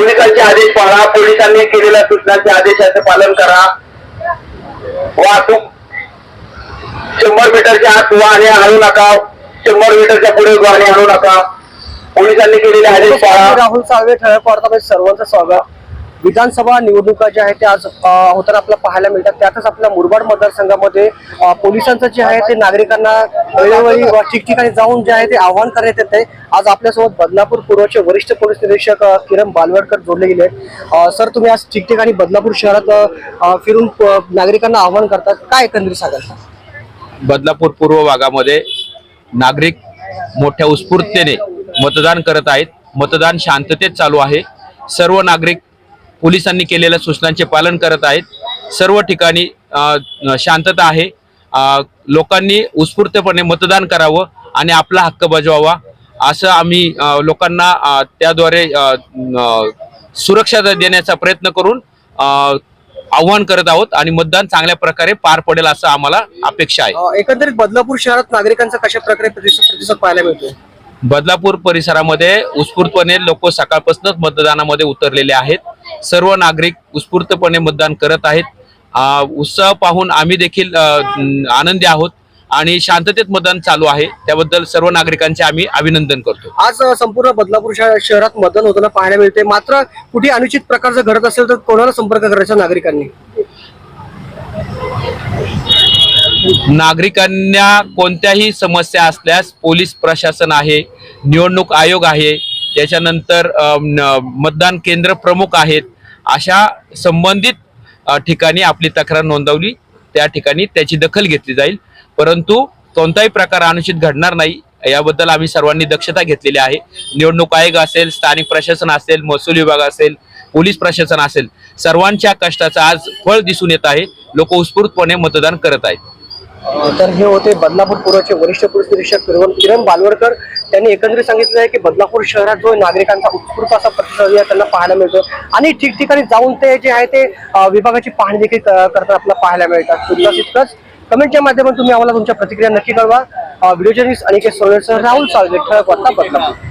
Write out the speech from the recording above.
पोलिसांचे आदेश पाळा. पोलिसांनी केलेल्या सूचनांचे आदेशाचे पालन करा. वाहतूक शंभर मीटरच्या आत वाहने आणू नका. शंभर मीटरच्या पुढे वाहने आणू नका. पोलिसांनी केलेले आदेश पाळा. राहुल साळवे ठळक वार्तामध्ये सर्वांचं स्वागत. विधानसभा निवडणुका ज्या आहेत त्या आज होताना आपल्याला पाहायला मिळतात. त्यातच आपल्या मुरबाड मतदारसंघामध्ये पोलिसांचं जे आहे ते नागरिकांना वेळोवेळी ठिकठिकाणी जाऊन जे आहे ते आव्हान करण्यात येत आहे. आज आपल्यासोबत बदलापूर पूर्वचे वरिष्ठ पोलीस निरीक्षक किरण बालवडकर जोडले गेले आहेत. सर तुम्ही आज ठिकठिकाणी बदलापूर शहरात फिरून नागरिकांना आव्हान करतात. काय एकंदरीत सांगाल? बदलापूर पूर्व भागामध्ये नागरिक मोठ्या उत्स्फूर्ततेने मतदान करत आहेत. मतदान शांततेत चालू आहे. सर्व नागरिक पोलिसांनी केलेल्या सूचनांचे पालन करत आहेत. सर्व ठिकाणी शांतता आहे. लोकांनी उत्स्फूर्तपणे मतदान करावं आणि आपला हक्क बजवावा. असं आम्ही लोकांना त्याद्वारे सुरक्षा देण्याचा प्रयत्न करून आव्हान करत आहोत आणि मतदान चांगल्या प्रकारे पार पडेल असं आम्हाला अपेक्षा आहे. एकंदरीत बदलापूर शहरात नागरिकांचा कशा प्रकारे प्रतिसाद पाहायला मिळतो बदलापूर परिसरामध्ये उत्स्फूर्तपणे लोक सकाळपासूनच मतदानामध्ये उतरलेले आहेत. सर्व नागरिक उत्स्फूर्तपणे मतदान करत आहेत. उत्साह पाहून आम्ही देखील आनंदी आहोत आणि शांततेत मतदान चालू आहे. त्याबद्दल सर्व नागरिकांचे आम्ही अभिनंदन करतो. आज संपूर्ण बदलापूर शहर- शहरात मतदान होताना पाहायला मिळते मात्र कुठे अनुचित प्रकारचं घडत असेल तर कोणाला संपर्क करायचा नागरिकांनी? नागरिकांना कोणत्याही समस्या असल्यास पोलीस प्रशासन आहे निवडणूक आयोग आहे त्याच्यानंतर मतदान केंद्र प्रमुख आहेत अशा संबंधित ठिकाणी आपली तक्रार नोंदवली त्या ठिकाणी त्याची दखल घेतली जाईल. परंतु कोणताही प्रकार अनुचित घडणार नाही याबद्दल आम्ही सर्वांनी दक्षता घेतलेली आहे. निवडणूक आयोग असेल स्थानिक प्रशासन असेल महसूल विभाग असेल पोलीस प्रशासन असेल सर्वांच्या कष्टाचं आज फळ दिसून येत आहे. लोक उत्स्फूर्तपणे मतदान करत आहेत. तर हे होते बदलापूर पूर्वचे वरिष्ठ पोलीस निरीक्षक किरण बालवडकर. त्यांनी एकंदरीत सांगितलं आहे की बदलापूर शहरात जो नागरिकांचा उत्स्फूर्त असा प्रतिसाद आहे त्यांना पाहायला मिळतो. आणि ठिकठिकाणी जाऊन ते जे आहे ते विभागाची पाहणी देखील करताना आपल्याला पाहायला मिळतात. तुर्तास तितकंच कमेंटच्या माध्यमातून तुम्ही आम्हाला तुमच्या प्रतिक्रिया नक्की कळवा. व्हिडिओ जर्नलिस्ट अनिकेत सोळेसह राहुल साळवे ठळक वाटता बदलापूर.